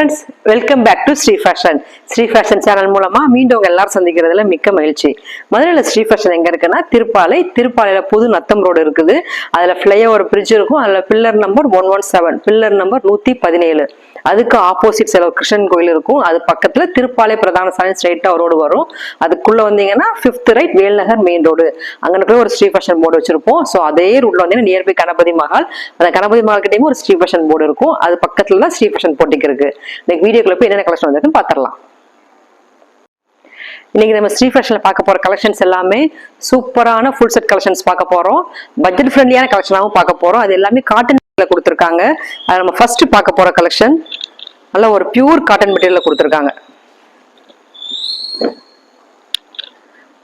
Hi friends welcome back to Sri Fashion Sri Fashion channel மூலமா மீண்டும் உங்க எல்லாரும் சந்திக்கிறதுல மிக்க மகிழ்ச்சி. மதுரையில் ஸ்ரீ ஃபேஷன் எங்க இருக்குன்னா திருப்பாலை. திருப்பாலையில புது நத்தம் ரோடு இருக்குது. அதுல ஃபிளைஓவர் பிரிட்ஜ் இருக்கும். அதுல pillar number one one seven pillar number நூத்தி பதினேழு. அதுக்கு ஆப்போசிட் செலவு கிருஷ்ணன் கோயில் இருக்கும். அது பக்கத்துல திருப்பாலை பிரதான சாலை ஸ்ட்ரைட்டா ரோடு வரும். அதுக்குள்ள வந்தீங்கன்னா fifth right Velnagar main road அங்கனுக்குள்ள ஒரு ஸ்ரீ ஃபேஷன் போர்டு வச்சிருப்போம். ஸோ அதே ரூட்ல வந்தீங்கன்னா நியர்பை கணபதி மஹால். அந்த கணபதி மகால் கிட்டேயும் ஒரு ஸ்ரீ ஃபேஷன் போர்டு இருக்கும். அது பக்கத்துல தான் ஸ்ரீ ஃபேஷன் போட்டிக்கு இருக்கு. இன்னைக்கு வீடியோக்குள்ள போய் என்னென்ன கலெக்ஷன் வந்திருக்குன்னு பாத்திரலாம் இன்னைக்கு நம்ம ஸ்ரீ ஃபேஷன்ல பார்க்க போற கலெக்ஷன்ஸ் எல்லாமே சூப்பரான ஃபுல் செட் கலெக்ஷன்ஸ் பார்க்க போறோம். பட்ஜெட் ஃப்ரெண்ட்லியான கலெக்ஷனாகவும் பார்க்க போறோம். அது எல்லாமே காட்டன் கொடுத்துருக்காங்க. அதை நம்ம ஃபர்ஸ்ட் பார்க்க போற கலெக்ஷன் நல்ல ஒரு பியூர் காட்டன் மெட்டீரியல் கொடுத்துருக்காங்க.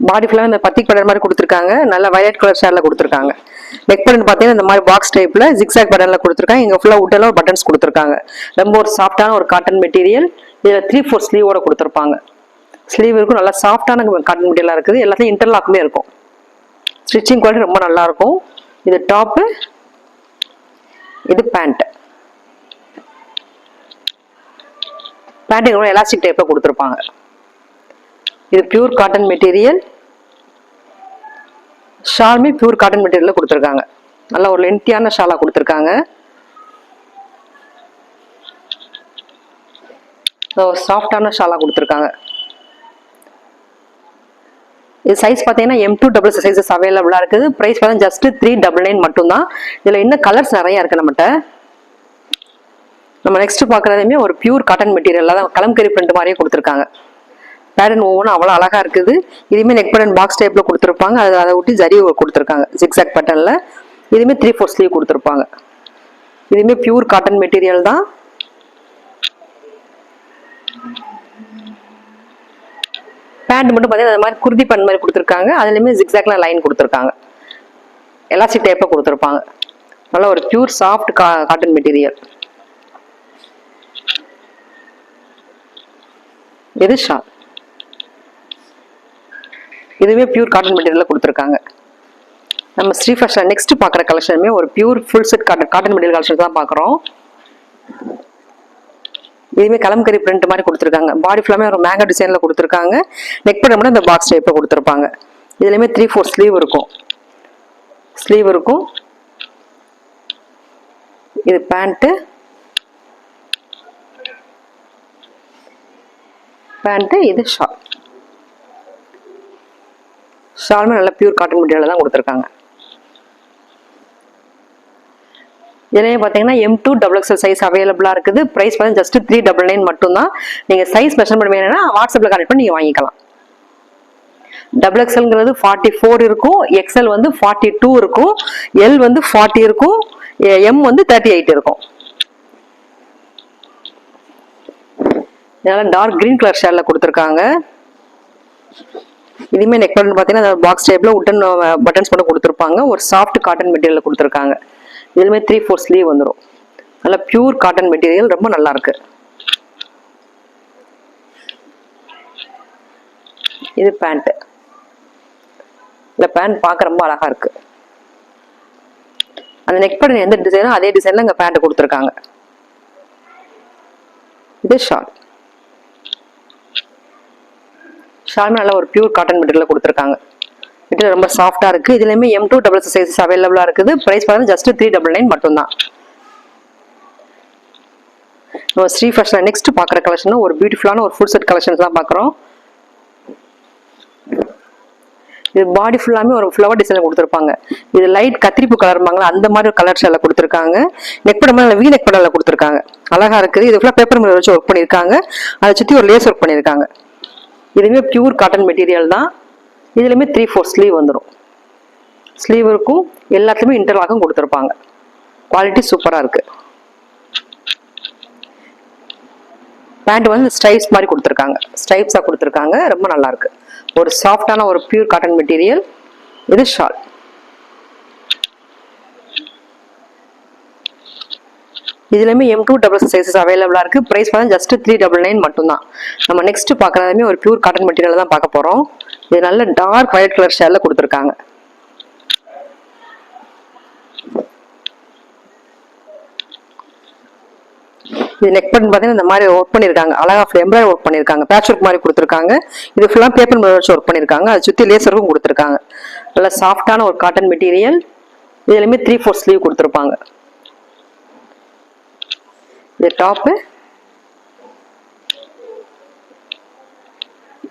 பாடி ஃபுல்லாக இந்த பத்திக் கலர் மாதிரி கொடுத்துருக்காங்க. நல்ல வயலட் கலர் ஷேர்ல கொடுத்துருக்காங்க. நெக் பட்டன் பார்த்தீங்கன்னா இந்த மாதிரி பாக்ஸ் டைப்பில் ஜிக்ஸாக் பட்டனில் கொடுத்துருக்காங்க. இங்கே ஃபுல்லாக உட்டெல்லாம் பட்டன்ஸ் கொடுத்துருக்காங்க. ரொம்ப ஒரு சாஃப்டான ஒரு காட்டன் மெட்டீரியல் இதில் த்ரீ ஃபோர் ஸ்லீவோட கொடுத்துருப்பாங்க. ஸ்லீவ் இருக்கும். நல்லா சாஃப்டான காட்டன் மெட்டீரியலாக இருக்குது. எல்லாத்தையும் இன்டர்லாக்குமே இருக்கும். ஸ்டிச்சிங் குவாலிட்டி ரொம்ப நல்லா இருக்கும். இது டாப்பு இது பேண்ட் பேண்ட்டுக்கு ரொம்ப எலாஸ்டிக் டைப்பில் கொடுத்துருப்பாங்க. இது பியூர் காட்டன் மெட்டீரியல் ஷாலுமே பியூர் காட்டன் மெட்டீரியலில் கொடுத்துருக்காங்க. நல்ல ஒரு லென்த்தியான ஷாலா கொடுத்துருக்காங்க. சாஃப்டான ஷாலா கொடுத்துருக்காங்க. இது சைஸ் பார்த்தீங்கன்னா எம் டூ டபுள் சைஸஸ் அவைலபிளாக இருக்குது. ப்ரைஸ் பார்த்தீங்கன்னா ஜஸ்ட் த்ரீ டபுள் நைன் மட்டும்தான். இதில் இன்னும் கலர்ஸ் நிறையா இருக்குது நம்மகிட்ட? நம்ம நெக்ஸ்ட் பார்க்குறதுமே ஒரு பியூர் காட்டன் மெட்டீரியல் தான் கலம்கரி பிரிண்ட் மாதிரியே கொடுத்துருக்காங்க. பேட்டர்ன் ஒவ்வொன்றும் அவ்வளோ அழகாக இருக்குது. இதுவுமே நெக் பட்டன் பாக்ஸ் டைப்பில் கொடுத்துருப்பாங்க. அதை அதை ஒட்டி ஜரி கொடுத்துருக்காங்க. ஜிக்ஸாக் பட்டனில் இதுவுமே த்ரீ ஃபோர் ஸ்லீவ் கொடுத்துருப்பாங்க. இதுவுமே பியூர் காட்டன் மெட்டீரியல் தான். பேண்ட் மட்டும் பார்த்தீங்கன்னா அந்த மாதிரி குருதி பண்ண மாதிரி கொடுத்துருக்காங்க. அதுலேயுமே ஜிக்ஸாக்ல லைன் கொடுத்துருக்காங்க. எலாஸ்டிக் டைப்பாக கொடுத்துருப்பாங்க. நல்லா ஒரு பியூர் சாஃப்ட் கா காட்டன் மெட்டீரியல் இது ஷால் இதுவே பியூர் காட்டன் மெட்டீரியலில் கொடுத்துருக்காங்க. நம்ம ஸ்ரீ ஃபேஷன் நெக்ஸ்ட் பார்க்குற கலெக்ஷனுமே ஒரு pure full set cotton cotton material collection தான் பார்க்குறோம் இதுவுமே கலம்கரி பிரிண்ட் மாதிரி கொடுத்துருக்காங்க. பாடி ஃபுல்லாமே ஒரு மேங்கோ டிசைனில் கொடுத்துருக்காங்க. நெக் பண்ண மட்டும் இந்த பாக்ஸ் டைப்பில் கொடுத்துருப்பாங்க. இதுலேயுமே த்ரீ ஃபோர் ஸ்லீவ் இருக்கும். ஸ்லீவ் இருக்கும். இது பேண்ட்டு பேண்ட்டு இது ஷால் ஷாலுமே நல்லா பியூர் காட்டன் மெட்டீரியல் தான் கொடுத்துருக்காங்க. இதுலேயே பார்த்தீங்கன்னா M two double XL size அவைலபிளாக இருக்குது. ப்ரைஸ் பார்த்தீங்கன்னா ஜஸ்ட் த்ரீ டபுள் நைன் மட்டும்தான். நீங்கள் சைஸ் மெஷர்மெண்ட் வேணும்னா வாட்ஸ்அப்பில் கனெக்ட் பண்ணி நீங்கள் வாங்கிக்கலாம். டபுள் எக்ஸல்ங்கிறது ஃபார்ட்டி ஃபோர் இருக்கும். எக்ஸல் வந்து ஃபார்ட்டி டூ இருக்கும். எல் வந்து ஃபார்ட்டி இருக்கும். எம் வந்து தேர்ட்டி எயிட் இருக்கும். இதனால் டார்க் க்ரீன் கலர் ஷேரில் கொடுத்துருக்காங்க. இதுவுமே நெக் பட்டன் பார்த்தீங்கன்னா பாக்ஸ் டைப்பில் உட்டன் பட்டன்ஸ் மட்டும் கொடுத்துருப்பாங்க. ஒரு சாஃப்ட் காட்டன் மெட்டீரியல் கொடுத்துருக்காங்க. இதுலுமே த்ரீ ஃபோர் ஸ்லீவ் வந்துடும் நல்லா பியூர் காட்டன் மெட்டீரியல் ரொம்ப நல்லா இருக்கு. இது பேண்ட் இந்த பேண்ட் பார்க்க ரொம்ப அழகா இருக்கு. அந்த நெக் பட்டன் எந்த டிசைனோ அதே டிசைன்ல இங்கே பேண்ட் கொடுத்துருக்காங்க. இது ஷார்ட் ஷாலுமே நல்லா ஒரு பியூர் காட்டன் மெட்டீரியல் கொடுத்துருக்காங்க. மெட்டீரியல் ரொம்ப சாஃப்டாக இருக்குது இதுலேயுமே எம் டூ டபுள் சைஸஸ் அவைலபிளாக இருக்குது. ப்ரைஸ் பார்த்தீங்கன்னா ஜஸ்ட் த்ரீ டபுள் நைன் மட்டும்தான். நம்ம ஸ்ரீ ஃபேஷன் நெக்ஸ்ட் பார்க்குற கலெக்ஷனும் ஒரு பியூட்டிஃபுல்லான ஒரு ஃபுல் செட் கலெக்ஷன்ஸ் தான் பார்க்குறோம். இது பாடி ஃபுல்லாமே ஒரு ஃப்ளவர் டிசைன் கொடுத்துருப்பாங்க. இது லைட் கத்திரிப்பு கலர்மாங்களா அந்த மாதிரி ஒரு கலர் ஷேல கொடுத்துருக்காங்க. நெக் படம் வீ நெக் படம்ல கொடுத்துருக்காங்க. அழகா இருக்குது. இது ஃபுல்லாக பேப்பர் மில் வச்சு ஒர்க் பண்ணியிருக்காங்க. அதை சுற்றி ஒரு லேஸ் ஒர்க் பண்ணியிருக்காங்க. இதுவுமே பியூர் காட்டன் மெட்டீரியல் தான். இதுலையுமே த்ரீ ஃபோர் ஸ்லீவ் வந்துடும் ஸ்லீவ் இருக்கும் எல்லாத்துலேயுமே இன்டர்லாக்கும் கொடுத்துருப்பாங்க. குவாலிட்டி சூப்பராக இருக்குது பேண்ட் வந்து ஸ்டைப்ஸ் மாதிரி கொடுத்துருக்காங்க. ஸ்டைப்ஸாக கொடுத்துருக்காங்க. ரொம்ப நல்லாயிருக்கு ஒரு சாஃப்டான ஒரு பியூர் காட்டன் மெட்டீரியல் இது ஷால் இதுலையுமே எம் டூ டபுள் சைஸஸ் அவைலபிளாக இருக்கு. ப்ரைஸ் பார்த்தா ஜஸ்ட் த்ரீ டபுள் நைன் மட்டும்தான். நம்ம நெக்ஸ்ட் பார்க்குறதுமே ஒரு பியூர் காட்டன் மெட்டீரியல் தான் பார்க்க போகிறோம் இது நல்ல டார்க் ஒயிட் கலர் ஷேர்ல கொடுத்துருக்காங்க. இது நெக் பட்டன் பார்த்தீங்கன்னா இந்த மாதிரி ஒர்க் பண்ணியிருக்காங்க. அழகா எம்ப்ராய்டரி ஒர்க் பண்ணியிருக்காங்க. பேட்ச் ஒர்க் மாதிரி கொடுத்துருக்காங்க. இது ஃபுல்லாக பேப்பர் வச்சு ஒர்க் பண்ணியிருக்காங்க. அதை சுற்றி லேசருக்கும் கொடுத்துருக்காங்க. நல்லா சாஃப்டான ஒரு காட்டன் மெட்டீரியல் இதுலையுமே த்ரீ ஃபோர் ஸ்லீவ் கொடுத்துருப்பாங்க. இது டாப்பு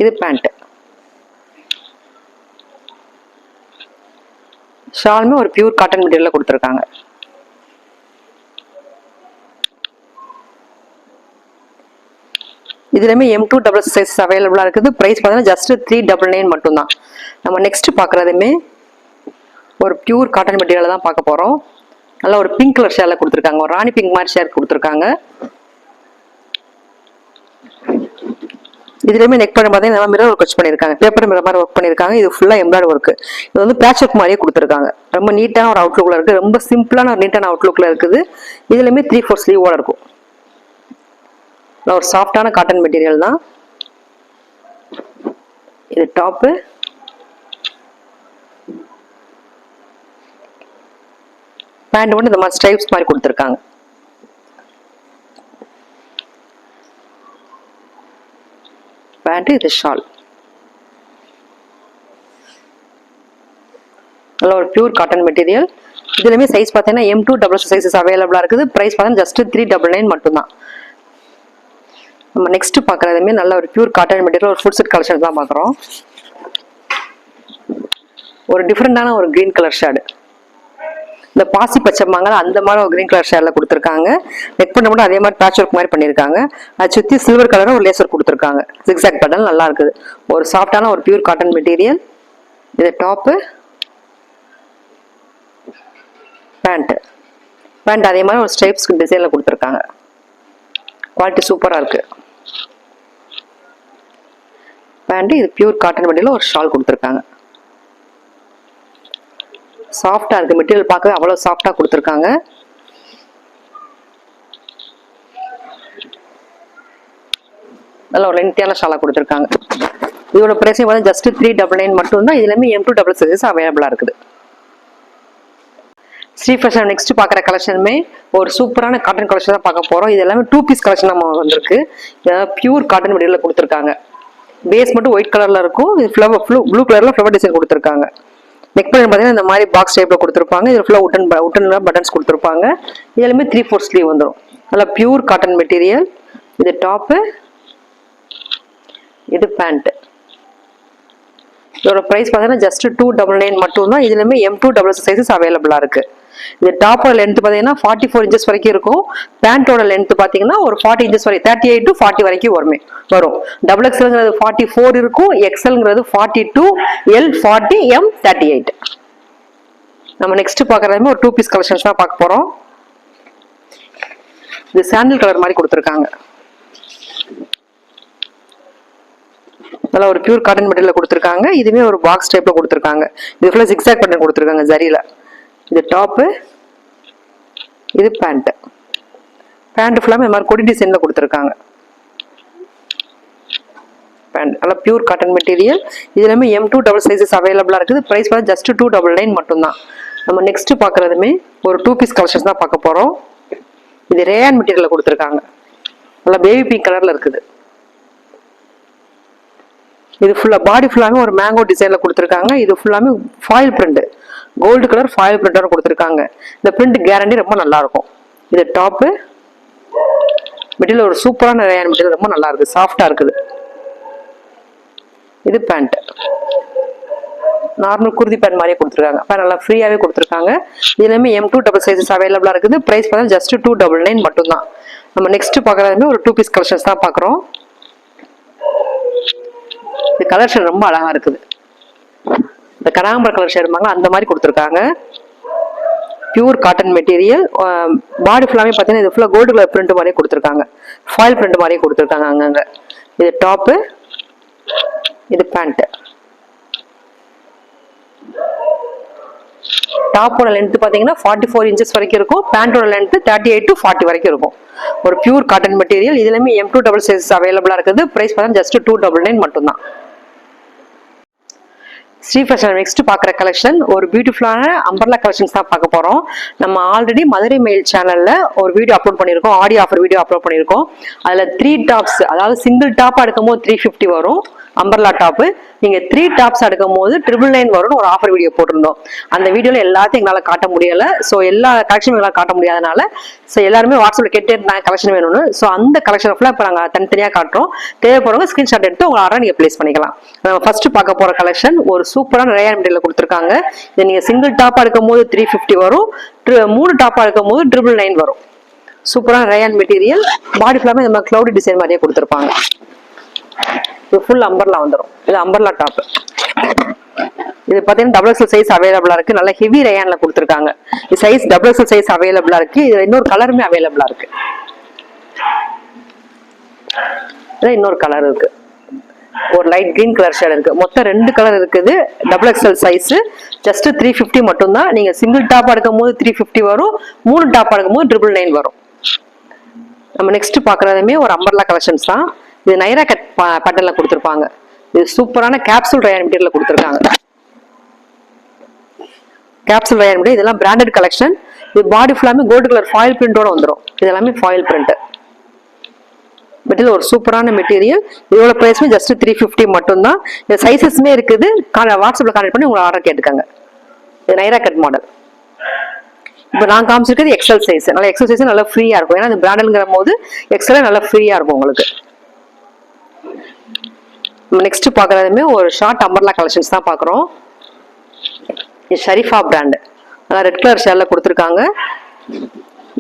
இது பேண்ட் ஷாலுமே ஒரு பியூர் காட்டன் மெட்டீரியல்ல கொடுத்துருக்காங்க. இதுலையுமே எம் டூ டபுள் சைஸ் அவைலபிளாக இருக்குது. ப்ரைஸ் பார்த்தீங்கன்னா ஜஸ்ட் த்ரீ டபுள் நைன் மட்டும்தான். நம்ம நெக்ஸ்ட் பார்க்குறதுமே ஒரு பியூர் காட்டன் மெட்டீரியல் தான் பார்க்க போகிறோம் நல்லா ஒரு பிங்க் கலர் ஷேரில் கொடுத்துருக்காங்க. ஒரு ராணி பிங்க் மாதிரி ஷேர் கொடுத்துருக்காங்க. இதுலயுமே நெக் பண்ண பார்த்தீங்கன்னா மிரர் ஒர்க் வச்சு பண்ணியிருக்காங்க. பேப்பர் மிரர் மாதிரி ஒர்க் பண்ணியிருக்காங்க. இது ஃபுல்லாக எம்ப்ராய்டர் ஒர்க் இது வந்து பேட்ச் ஒர்க் மாதிரியே கொடுத்துருக்காங்க. ரொம்ப நீட்டான ஒரு அவுட்லுக்கில் இருக்குது ரொம்ப சிம்பிளான ஒரு நீட்டான அவுட்லுக்கில் இருக்குது. இதுலையுமே த்ரீ ஃபோர் ஸ்லீவோட இருக்கும். ஒரு சாஃப்டான காட்டன் மெட்டீரியல் தான். இது டாப்பு பேண்ட் வந்து இந்த மாதிரி ஸ்ட்ரைப்ஸ் மாதிரி கொடுத்துருக்காங்க. பேண்ட் இது ஷால் நல்ல ஒரு பியூர் காட்டன் மெட்டீரியல் இதுலையுமே சைஸ் பார்த்தீங்கன்னா எம் டூ டபுள் சைஸஸ் அவைலபிளாக இருக்குது. ப்ரைஸ் பார்த்தீங்கன்னா ஜஸ்ட் த்ரீ டபுள் நைன் மட்டும்தான். நம்ம நெக்ஸ்ட் பார்க்குறதுமே நல்ல ஒரு பியூர் காட்டன் மெட்டீரியல் ஒரு ஃபுட் செட் கலெக்ஷன் தான் பார்க்குறோம். ஒரு டிஃப்ரெண்டான ஒரு க்ரீன் கலர் ஷேடு இந்த பாசி பச்சை மாங்காய் அந்த மாதிரி ஒரு கிரீன் கலர் ஷேரில் கொடுத்துருக்காங்க. நெக் பண்ண மட்டும் அதே மாதிரி பேட்ச் ஒர்க் மாதிரி பண்ணியிருக்காங்க. அதை சுற்றி சில்வர் கலரும் ஒரு லேசர் கொடுத்துருக்காங்க. சிக்ஸாக் பட்டன் நல்லா இருக்குது. ஒரு சாஃப்டான ஒரு பியூர் காட்டன் மெட்டீரியல் இது டாப்பு பேண்ட்டு பேண்ட் அதே மாதிரி ஒரு ஸ்ட்ரைப்ஸ் டிசைனில் கொடுத்துருக்காங்க. குவாலிட்டி சூப்பராக இருக்குது பேண்ட்டு இது பியூர் காட்டன் மெட்டீரியல் ஒரு ஷால் கொடுத்துருக்காங்க. சாஃப்டாக இருக்குது மெட்டீரியல் பார்க்கவே அவ்வளோ சாஃப்டாக கொடுத்துருக்காங்க. நல்ல ஒரு லென்த்தியான ஷாலாக கொடுத்துருக்காங்க. இதோட பிரைஸிங் வந்து ஜஸ்ட் த்ரீ டபுள் நைன் மட்டும்தான் இதுலேயுமே எம் டூ டபுள் சைஸஸ் அவைலபிளாக இருக்குது. ஸ்ரீ ஃபேஷன் நெக்ஸ்ட் பார்க்குற கலெக்ஷனுமே ஒரு சூப்பரான காட்டன் கலெக்ஷன் தான் பார்க்க போகிறோம் இது எல்லாமே டூ பீஸ் கலெக்ஷன் நம்ம வந்திருக்கு. பியூர் காட்டன் மெட்டீரியலில் கொடுத்துருக்காங்க. பேஸ் மட்டும் ஒயிட் கலரில் இருக்கும். இது ஃப்ளவர் ப்ளூ கலரில் ஃப்ளவர் டிசைன் கொடுத்துருக்காங்க. நெக் பண்ணி பார்த்தீங்கன்னா இந்த மாதிரி பாக்ஸ் டைப்பில் கொடுத்துருப்பாங்க. இதில் ஃபுல்லாக உட்டன் உட்டன் பட்டன்ஸ் கொடுத்துருப்பாங்க. இதுலையுமே த்ரீ ஃபோர் ஸ்லீவ் வந்துடும் நல்லா பியூர் காட்டன் மெட்டீரியல் இது டாப்பு இது பேண்ட்டு இதோட ப்ரைஸ் பார்த்தீங்கன்னா ஜஸ்ட் டூ டபுள் நைன் மட்டும்தான். இதுலையுமே எம் டூ டபுள் சைஸஸ் அவைலபிளாக இருக்குது இந்த டாப்போட லென்த் பார்த்தீங்கன்னா ஃபார்ட்டி ஃபோர் இன்ச்சஸ் வரைக்கும் இருக்கும். பேண்ட்டோட லென்த் பார்த்தீங்கன்னா ஒரு ஃபார்ட்டி இன்ச்சஸ் வரைக்கும் தேர்ட்டி எயிட் டு ஃபார்ட்டி வரைக்கும் வருமே வரும். டபுள் எக்ஸ்எல்ங்கிறது ஃபார்ட்டி ஃபோர் இருக்கும் எக்ஸ்எல்ங்கிறது forty two L forty M thirty eight நம்ம நெக்ஸ்ட் பார்க்குறதுமே ஒரு டூ பீஸ் கலெக்ஷன்ஸ் தான் பார்க்க போகிறோம் இது சாண்டில் கலர் மாதிரி கொடுத்துருக்காங்க. நல்லா ஒரு பியூர் காட்டன் மெட்டீரியல் கொடுத்துருக்காங்க. இதுவுமே ஒரு பாக்ஸ் டைப்ல கொடுத்துருக்காங்க. இது ஃபுல்லாக சிக்ஸாக் பட்டன் கொடுத்துருக்காங்க ஜரியில இது டாப்பு இது பேண்ட்டு பேண்ட் ஃபுல்லாமே இந்த மாதிரி கொடி டிசைனில் கொடுத்துருக்காங்க. பேண்ட் நல்லா பியூர் காட்டன் மெட்டீரியல் இதுலேயுமே எம் டூ டபுள் சைஸஸ் அவைலபிளாக இருக்குது. ப்ரைஸ் வந்து ஜஸ்ட் டூ டபுள் நைன் மட்டும்தான். நம்ம நெக்ஸ்ட்டு பார்க்குறதுமே ஒரு டூ பீஸ் கலெக்ஷன்ஸ் தான் பார்க்க போகிறோம் இது ரேயான் மெட்டீரியலில் கொடுத்துருக்காங்க. நல்லா பேபி பிங்க் கலரில் இருக்குது. இது ஃபுல்லாக பாடி ஃபுல்லாமே ஒரு மேங்கோ டிசைனில் கொடுத்துருக்காங்க. இது ஃபுல்லாமே foil print gold colour foil printer கொடுத்துருக்காங்க. இந்த பிரிண்ட் கேரண்டி ரொம்ப நல்லா இருக்கும் இது டாப்பு மெட்டீரியல் ஒரு சூப்பரான ரேயான் மெட்டீரியல் ரொம்ப நல்லா இருக்குது சாஃப்டாக இருக்குது. இது பேண்ட் நார்மல் குர்தி பேண்ட் மாதிரியே கொடுத்துருக்காங்க. பேண்ட் நல்லா ஃப்ரீயாகவே கொடுத்துருக்காங்க. இதுலேயுமே எம் டூ டபுள் சைஸஸ் அவைலபிளாக இருக்குது. ப்ரைஸ் பார்த்தா ஜஸ்ட் டூ டபுள் நைன் மட்டும்தான். நம்ம நெக்ஸ்ட் பார்க்குறதுமே ஒரு டூ பீஸ் கலெக்ஷன்ஸ் தான் பார்க்குறோம். இது கலெக்ஷன் ரொம்ப அழகாக இருக்குது. இந்த கனாம்பர் கலர் ஷேட் அந்த மாதிரி கொடுத்துருக்காங்க. பியூர் காட்டன் மெட்டீரியல் பாடி ஃபுல்லாமே பார்த்தீங்கன்னா இது ஃபுல்லாக கோல்டு கலர் பிரிண்ட் மாதிரியே கொடுத்துருக்காங்க. ஃபாயில் பிரிண்ட் மாதிரியே கொடுத்துருக்காங்க அங்கங்கே. இது டாப்பு இது பேண்ட்டு டாப்போட லென்த் பார்த்தீங்கன்னா ஃபார்ட்டி ஃபோர் இன்ச்சஸ் வரைக்கும் இருக்கும். பேண்டோட length thirty eight to forty வரைக்கும் இருக்கும். ஒரு பியூர் காட்டன் மெட்டீரியல் இதுலையுமே எம் டூ டபுள் சைஸ் அவைலபிளாக இருக்குது. ப்ரைஸ் பார்த்தா ஜஸ்ட் டூ டபுள் நைன் மட்டும்தான். ஸ்ரீ ஃபேஷன் நெக்ஸ்ட் பார்க்குற கலெக்ஷன் ஒரு பியூட்டிஃபுல்லான அம்பர்லா கலெக்ஷன்ஸ் தான் பார்க்க போகிறோம் நம்ம ஆல்ரெடி மதுரை மெயில் சேனலில் ஒரு வீடியோ அப்லோட் பண்ணியிருக்கோம். ஆடியோ ஆஃபர் வீடியோ அப்லோட் பண்ணியிருக்கோம். அதில் த்ரீ டாப்ஸ் அதாவது சிங்கிள் டாப்பாக எடுக்கும்போது த்ரீ ஃபிஃப்டி வரும். Umbrella top. நீங்கள் த்ரீ டாப்ஸ் எடுக்கும் போது ட்ரிபிள் நைன் வரும்னு ஒரு ஆஃபர் வீடியோ போட்டிருந்தோம். அந்த வீடியோவில் எல்லாத்தையும் எங்களால் காட்ட முடியலை. ஸோ எல்லா கலெக்ஷனும் எங்களால் காட்ட முடியாதனால ஸோ எல்லாருமே வாட்ஸ்அப்பில் கேட்டே இருந்தாங்க கலெக்ஷன் வேணும்னு. ஸோ அந்த கலெக்ஷன் ஃபுல்லாக இப்போ நாங்கள் தனித்தனியாக காட்டுறோம். தேவைப்படுறவங்க ஸ்கிரீன்ஷாட் எடுத்து உங்களை ஆர்டர் நீங்கள் ப்ளேஸ் பண்ணிக்கலாம். நம்ம ஃபர்ஸ்ட் பார்க்க போகிற கலெக்ஷன் ஒரு சூப்பரான ரேயர் மெட்டீரியல் கொடுத்துருக்காங்க. இது நீங்கள் சிங்கிள் டாப்பாக எடுக்கும் போது த்ரீ ஃபிஃப்டி வரும். மூணு டாப்பாக எடுக்கும் போது ட்ரிபிள் நைன் வரும். சூப்பரான ரேயான் மெட்டீரியல் பாடி ஃபுல்லாமே இந்த மாதிரி க்ளவுடி டிசைன் மாதிரியே கொடுத்துருப்பாங்க. இது ஃபுல் அம்பர்லா வந்துடும் இது அம்பர்லா டாப்பு இது பார்த்தீங்கன்னா டபுள் எக்ஸல் சைஸ் அவைலபிளா இருக்கு. நல்ல ஹெவி ரேயான்ல கொடுத்துருக்காங்க. இது சைஸ் டபுள் எக்ஸல் சைஸ் அவைலபிளா இருக்கு. இது இன்னொரு கலருமே அவைலபிளா இருக்கு. இன்னொரு கலர் இருக்கு. ஒரு லைட் கிரீன் கலர் ஷேட் இருக்கு. மொத்தம் ரெண்டு கலர் இருக்குது. Double XL size just three fifty மட்டும்தான். நீங்க சிங்கிள் டாப் எடுக்கும் போது த்ரீ ஃபிஃப்டி வரும். மூணு டாப் எடுக்கும் போது ட்ரிபிள் நைன் வரும். நம்ம நெக்ஸ்ட் பாக்குறதுமே ஒரு அம்பர்லா கலெக்ஷன்ஸ் தான். இது நைரா கட் பட்டன்ல கொடுத்துருப்பாங்க. இது சூப்பரான கேப்சூல் ரயான் மெட்டீரியல் கொடுத்துருக்காங்க. கேப்சூல் ரயான் மெட்டீரியல் இதெல்லாம் பிராண்டட் கலெக்ஷன் இது பாடி ஃபுல்லாமே கோல்டு கலர் ஃபாயில் பிரிண்டோட வந்துடும் இது எல்லாமே ஃபாயில் பிரிண்ட் மெட்டீரியல் ஒரு சூப்பரான மெட்டீரியல் இதோட ப்ரைஸுமே ஜஸ்ட் த்ரீ ஃபிஃப்டி மட்டும்தான். இந்த சைஸஸ்மே இருக்குது. வாட்ஸ்அப்பில் கான்டெக்ட் பண்ணி உங்களை ஆர்டர் கேட்டுக்கோங்க. இது நைரா கட் மாடல் இப்போ நான் காமிச்சிருக்கிறது எக்ஸல் சைஸ் நல்லா எக்ஸல் சைஸ் நல்லா ஃப்ரீயாக இருக்கும். ஏன்னா இந்த பிராண்டல்ங்கிற போது எக்ஸல் நல்லா ஃப்ரீயாக இருக்கும் உங்களுக்கு. நம்ம நெக்ஸ்ட் பார்க்குறதுமே ஒரு ஷார்ட் அம்பர்லா கலெக்ஷன்ஸ் தான் பார்க்குறோம். இது ஷரீஃபா பிராண்டு அதான் ரெட் கலர் ஷேரில் கொடுத்துருக்காங்க.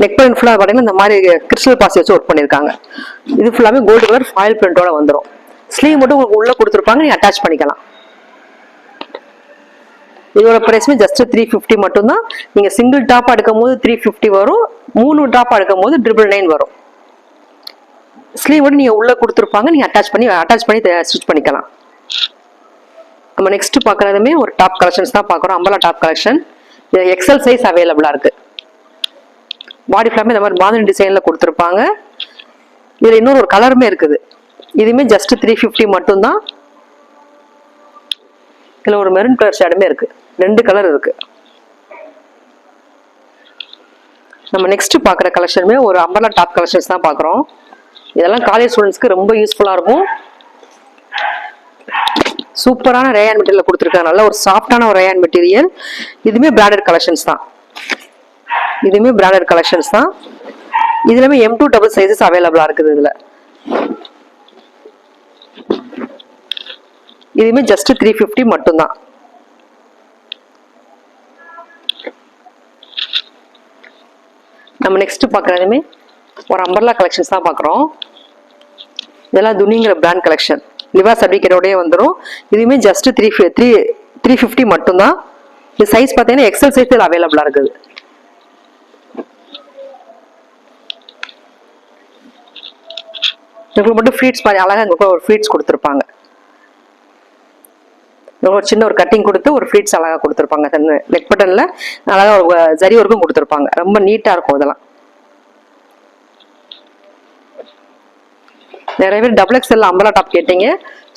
நெக் பிரிண்ட் ஃபுல்லாக பார்த்தீங்கன்னா இந்த மாதிரி கிறிஸ்டல் பாசி வச்சு ஒர்க் பண்ணியிருக்காங்க இது ஃபுல்லாமே கோல்டு கலர் ஃபாயில் பிரிண்டோட வந்துடும் ஸ்லீவ் மட்டும் உங்களுக்கு உள்ளே கொடுத்துருப்பாங்க நீங்கள் அட்டாச் பண்ணிக்கலாம். இதோட ப்ரைஸ்மே ஜஸ்ட் த்ரீ ஃபிஃப்டி மட்டும்தான். நீங்கள் சிங்கிள் டாப் எடுக்கும் போது த்ரீ ஃபிஃப்டி வரும். மூணு டாப் எடுக்கும் போது ட்ரிபிள் நைன் வரும். ஸ்லீவ் வந்து நீங்கள் உள்ளே கொடுத்துருப்பாங்க நீங்கள் அட்டாச் பண்ணி அட்டாச் பண்ணி ஸ்டிச் பண்ணிக்கலாம். நம்ம நெக்ஸ்ட் பார்க்குறதுமே ஒரு டாப் கலெக்ஷன்ஸ் தான் பார்க்குறோம் அம்பலா டாப் கலெக்ஷன் இது எக்ஸல் சைஸ் அவைலபிளாக இருக்குது பாடி ஃபுல்லாமே இந்த மாதிரி மாதிரி டிசைனில் கொடுத்துருப்பாங்க. இதில் இன்னொரு ஒரு கலருமே இருக்குது. இதுவுமே ஜஸ்ட் த்ரீ ஃபிஃப்டி மட்டும்தான். இதில் ஒரு மெரூன் கலர் ஷேடுமே இருக்குது ரெண்டு கலர் இருக்குது நம்ம நெக்ஸ்ட் பார்க்குற கலெக்ஷனுமே ஒரு அம்பலா டாப் கலெக்ஷன்ஸ் தான் பார்க்குறோம். இதெல்லாம் காலேஜ் ஸ்டூடெண்ட்ஸ்க்கு ரொம்ப யூஸ்ஃபுல்லாக இருக்கும். சூப்பரான ரேயான் மெட்டீரியல் கொடுத்துருக்காங்க. நல்ல ஒரு சாஃப்டான ஒரு ரேயான் மெட்டீரியல் இதுவுமே பிராண்டட் கலெக்ஷன்ஸ் தான். இதுவுமே பிராண்டட் கலெக்ஷன்ஸ் தான். இதுலயுமே எம் டூ டபுள் சைஸஸ் அவைலபிளா இருக்குது இதுல. இதுவுமே ஜஸ்ட் த்ரீ ஃபிஃப்டி மட்டும்தான். நம்ம நெக்ஸ்ட் பார்க்குறதுமே ஒரு அம்பர்லா கலெக்ஷன்ஸ் தான் பார்க்குறோம். இதெல்லாம் துணிங்கிற பிராண்ட் கலெக்ஷன் லிவா சர்டிஃபிகேட்டோடய வந்துடும் இதுவுமே just three three three fifty மட்டும்தான். இது சைஸ் பார்த்தீங்கன்னா எக்ஸல் சைஸ் இதில் அவைலபிளாக இருக்குது. இவங்களுக்கு மட்டும் ஃப்ரீட்ஸ் மாதிரி அழகாக உங்களுக்கு ஒரு ஃப்ரீட்ஸ் கொடுத்துருப்பாங்க. ஒரு சின்ன ஒரு கட்டிங் கொடுத்து ஒரு ஃப்ரீட்ஸ் அழகாக கொடுத்துருப்பாங்க. நெக் பட்டனில் அழகாக ஒரு ஜரி ஒர்க்கும் கொடுத்துருப்பாங்க. ரொம்ப நீட்டாக இருக்கும் இதெல்லாம். நிறைய பேர் டபுள் எக்ஸ்எல் அம்பலா டாப் கேட்டீங்க.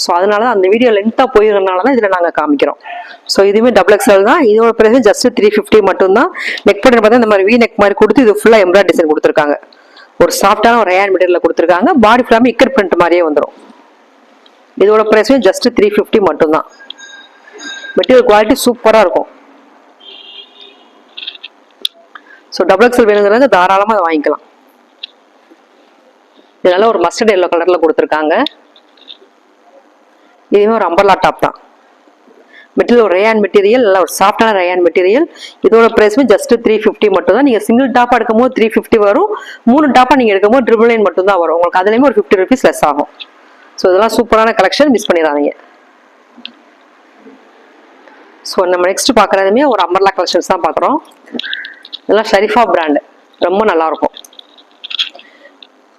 ஸோ அதனால தான் அந்த வீடியோ லென்த்தாக போயிருந்தனால தான் இதில் நாங்கள் காமிக்கிறோம். ஸோ இதுவுமே டபுள் எக்ஸ்எல் தான். இதோட பிரைஸ் ஜஸ்ட் த்ரீ ஃபிஃப்டி மட்டும்தான். நெக் பட்டன் பார்த்தா இந்த மாதிரி வி நெக் மாதிரி கொடுத்து இது ஃபுல்லாக எம்ப்ராய்ட் டிசைன் கொடுத்துருக்காங்க. ஒரு சாஃப்டான ஒரு ரேயன் மெட்டீரியல் கொடுத்துருக்காங்க. பாடி ஃபுல்லாமே இக்கட் பிரிண்ட் மாதிரியே வந்துடும் இதோட ப்ரைஸும் ஜஸ்ட் த்ரீ ஃபிஃப்டி மட்டும்தான். மெட்டீரியல் குவாலிட்டி சூப்பராக இருக்கும். ஸோ டபுள் எக்ஸல் வேணுங்கிறவங்க தாராளமாக அதை வாங்கிக்கலாம். இதனால ஒரு மஸ்டர்ட் எல்லோ கலரில் கொடுத்துருக்காங்க. இதுவுமே ஒரு அம்பர்லா டாப் தான். மெட்டீரியல் ஒரு ரேயான் மெட்டீரியல் நல்லா ஒரு சாஃப்டான ரேயான் மெட்டீரியல் இதோட ப்ரைஸுமே ஜஸ்ட் த்ரீ ஃபிஃப்டி மட்டும் தான் நீங்கள் சிங்கிள் டாப்பாக எடுக்கும்போது த்ரீ ஃபிஃப்டி வரும். மூணு டாப்பாக நீங்கள் எடுக்கும்போது ட்ரிபிள் நைன் மட்டும் தான் வரும். உங்களுக்கு அதுலேயுமே ஒரு ஃபிஃப்டி ருபீஸ் லெஸ் ஆகும். ஸோ இதெல்லாம் சூப்பரான கலெக்ஷன் மிஸ் பண்ணிடாதீங்க. ஸோ நம்ம நெக்ஸ்ட் பார்க்குறதுமே ஒரு அம்பர்லா கலெக்ஷன்ஸ் தான் பார்க்குறோம். இதெல்லாம் ஷரீஃபா பிராண்டு ரொம்ப நல்லா இருக்கும்.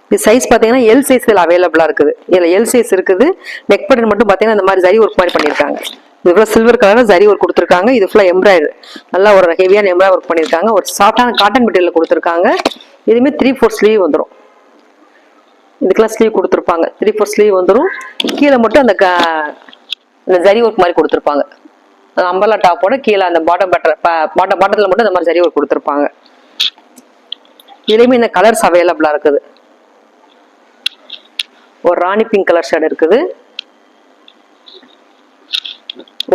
இது சைஸ் பார்த்தீங்கன்னா எல் சைஸ் இதில் அவைலபிளாக இருக்குது. இதில் எல் சைஸ் இருக்குது. நெக் பட்டன் மட்டும் பார்த்தீங்கன்னா இந்த மாதிரி ஜரி ஒர்க் மாதிரி பண்ணியிருக்காங்க இது ஃபுல்லாக சில்வர் கலரில் ஜரி ஒர்க் கொடுத்துருக்காங்க. இது ஃபுல்லாக எம்ப்ராய்டர் நல்லா ஒரு ஹெவியான எம்ப்ராய்டரி ஒர்க் பண்ணியிருக்காங்க ஒரு சாஃப்டான காட்டன் மெட்டீரியல் கொடுத்துருக்காங்க. இதுவுமே த்ரீ ஃபோர் ஸ்லீவ் வந்துடும் இதுக்கெல்லாம் ஸ்லீவ் கொடுத்துருப்பாங்க. த்ரீ ஃபோர் ஸ்லீவ் வந்துடும் கீழே மட்டும் அந்த க- அந்த ஜரி ஒர்க் மாதிரி கொடுத்துருப்பாங்க. அம்பர்லா டாப்போட கீழே அந்த பாட்டம் பட்டர் பாட்டம் பாட்டத்தில் மட்டும் இந்த மாதிரி ஜரி ஒர்க் கொடுத்துருப்பாங்க. இதுலேயுமே இந்த கலர்ஸ் அவைலபிளாக இருக்குது. ஒரு ராணி பிங்க் கலர் ஷேட் இருக்குது.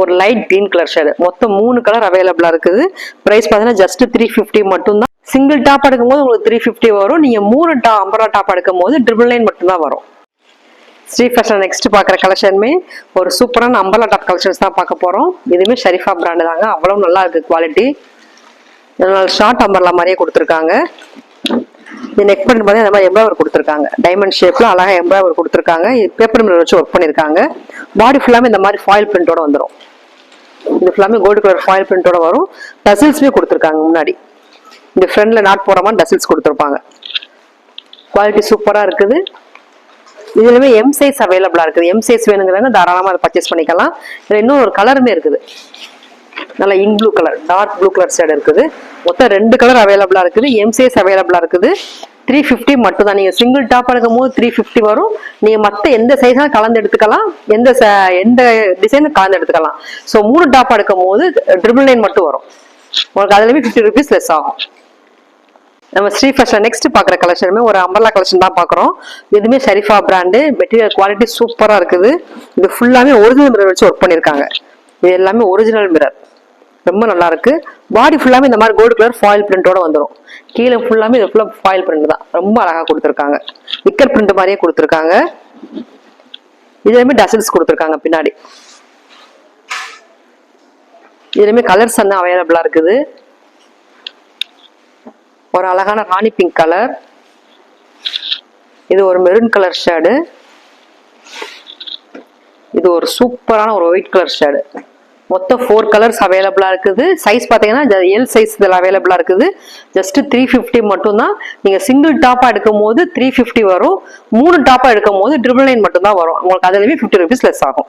ஒரு லைட் கிரீன் கலர் ஷேடு மொத்தம் மூணு கலர் அவைலபிளா இருக்குது. ப்ரைஸ் பார்த்தீங்கன்னா ஜஸ்ட் த்ரீ ஃபிஃப்டி மட்டும்தான். சிங்கிள் டாப் எடுக்கும்போது உங்களுக்கு த்ரீ ஃபிஃப்டி வரும். நீங்க மூணு டா அம்பரா டாப் எடுக்கும் போது ட்ரிபிள் நைன் மட்டும்தான் வரும். ஸ்ரீ ஃபேஷன் நெக்ஸ்ட் பார்க்குற கலெக்ஷனுமே ஒரு சூப்பரான அம்பலா டாப் கலெக்ஷன்ஸ் தான் பார்க்க போகிறோம் இதுவுமே ஷரிஃபா பிராண்டு தாங்க. அவ்வளோ நல்லா இருக்குது குவாலிட்டி ஷார்ட் அம்பர்லா மாதிரியே கொடுத்துருக்காங்க. இது நெக் பண்ணி பார்த்தீங்கன்னா இந்த மாதிரி எம்ப்ராய்டர் கொடுத்துருக்காங்க. டைமண்ட் ஷேப்ல அழகா எம்ப்ராய்டர் கொடுத்துருக்காங்க. பேப்பர் மில்லர் வச்சு ஒர்க் பண்ணியிருக்காங்க. பாடி ஃபுல்லாமே இந்த மாதிரி ஃபாயில் பிரிண்டோட வந்துடும் இந்த ஃபுல்லாமே கோல்டு கலர் ஃபாயில் பிரிண்டோட வரும். டசில்ஸுமே கொடுத்துருக்காங்க முன்னாடி. இந்த ஃப்ரண்ட்ல நாட் போகிற மாதிரி டசில்ஸ் கொடுத்துருப்பாங்க. குவாலிட்டி சூப்பராக இருக்குது. இதுலயுமே எம் சைஸ் அவைலபிளா இருக்குது. எம் சைஸ் வேணுங்கிறவங்க தாராளமாக அதை பர்ச்சேஸ் பண்ணிக்கலாம். இதில் இன்னும் ஒரு கலருமே இருக்குது. நல்லா in blue colour dark blue colour shade இருக்குது. மொத்தம் ரெண்டு கலர் அவைலபிளாக இருக்குது. எம் சைஸ் இருக்குது த்ரீ ஃபிஃப்டி மட்டும் தான் நீங்கள் சிங்கிள் டாப் எடுக்கும் போது த்ரீ ஃபிஃப்டி வரும். நீங்கள் மற்ற எந்த சைஸாலும் கலந்து எடுத்துக்கலாம். எந்த ச- எந்த டிசைனும் கலந்து எடுத்துக்கலாம். ஸோ மூணு டாப் எடுக்கும் போது ட்ரிபிள் நைன் மட்டும் வரும். உங்களுக்கு அதுலேயுமே ஃபிஃப்டி ருபீஸ் லெஸ் ஆகும். நம்ம ஸ்ரீ ஃபேஷன் நெக்ஸ்ட் பார்க்குற கலெக்ஷனுமே ஒரு அம்பர்லா கலெக்ஷன் தான் பார்க்குறோம். இதுவுமே ஷரிஃபா பிராண்டு மெட்டீரியல் குவாலிட்டி சூப்பராக இருக்குது. இது ஃபுல்லாமே ஒரிஜினல் மிரர் வச்சு ஒர்க் பண்ணியிருக்காங்க. இது எல்லாமே ஒரிஜினல் மிரர் ரொம்ப நல்லா இருக்கு பாடி ஃபுல்லாமே இந்த மாதிரி கோல்டு கலர் ஃபாயில் பிரிண்டோட வந்துடும் கீழே ஃபுல்லாமே இது ஃபுல்லாக ஃபாயில் பிரிண்ட் தான். ரொம்ப அழகாக கொடுத்துருக்காங்க. விக்கர் பிரிண்ட் மாதிரியே கொடுத்துருக்காங்க. இதுலையுமே டசல்ஸ் கொடுத்துருக்காங்க பின்னாடி. இதுலையுமே கலர்ஸ் என்ன அவைலபிளாக இருக்குது. ஒரு அழகான ராணி பிங்க் கலர் இது ஒரு மெரூன் கலர் ஷேடு இது ஒரு சூப்பரான ஒரு ஒயிட் கலர் ஷேடு மொத்தம் ஃபோர் கலர்ஸ் அவைலபிளா இருக்குது. சைஸ் பார்த்தீங்கன்னா எல் சைஸ் இதில் அவைலபிளா இருக்குது. ஜஸ்ட் த்ரீ ஃபிஃப்டி மட்டும்தான். நீங்க சிங்கிள் டாப்பா எடுக்கும் போது த்ரீ ஃபிஃப்டி வரும். மூணு டாப்பா எடுக்கும் போது ட்ரிபிள் நைன் மட்டும் தான் வரும். உங்களுக்கு அதுலேயுமே ஃபிஃப்டி ருபீஸ் லெஸ் ஆகும்.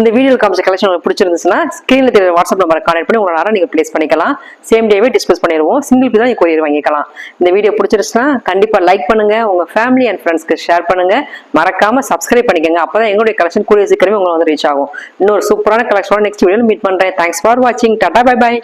இந்த வீடியோ காமிச்ச கலெக்ஷன் உங்களுக்கு பிடிச்சிருந்துச்சுன்னா ஸ்க்ரீனில் தெரிய வாட்ஸ்அப் நம்பரை கான்டெக்ட் பண்ணி உங்களோட நேரம் நீங்கள் ப்ளேஸ் பண்ணிக்கலாம். சேம் டேவே டிஸ்கஸ் பண்ணிடுவோம். சிங்கிள் பீஸ் தான் நீங்கள் கொரியர் வாங்கிக்கலாம். இந்த வீடியோ பிடிச்சிருச்சுன்னா கண்டிப்பாக லைக் பண்ணுங்க. உங்கள் ஃபேமிலி அண்ட் ஃப்ரெண்ட்ஸ்க்கு ஷேர் பண்ணுங்க. மறக்காம சப்ஸ்கிரைப் பண்ணிக்கோங்க. அப்போ தான் எங்களுடைய கலெக்ஷன் கூடிய சீக்கிரமே உங்களுக்கு வந்து ரீச் ஆகும். இன்னொரு சூப்பரான கலெக்ஷனோட நெக்ஸ்ட் வீடியோவில் மீட் பண்ணுறேன் தேங்க்ஸ் ஃபார் வாட்சிங் டாடா பை பை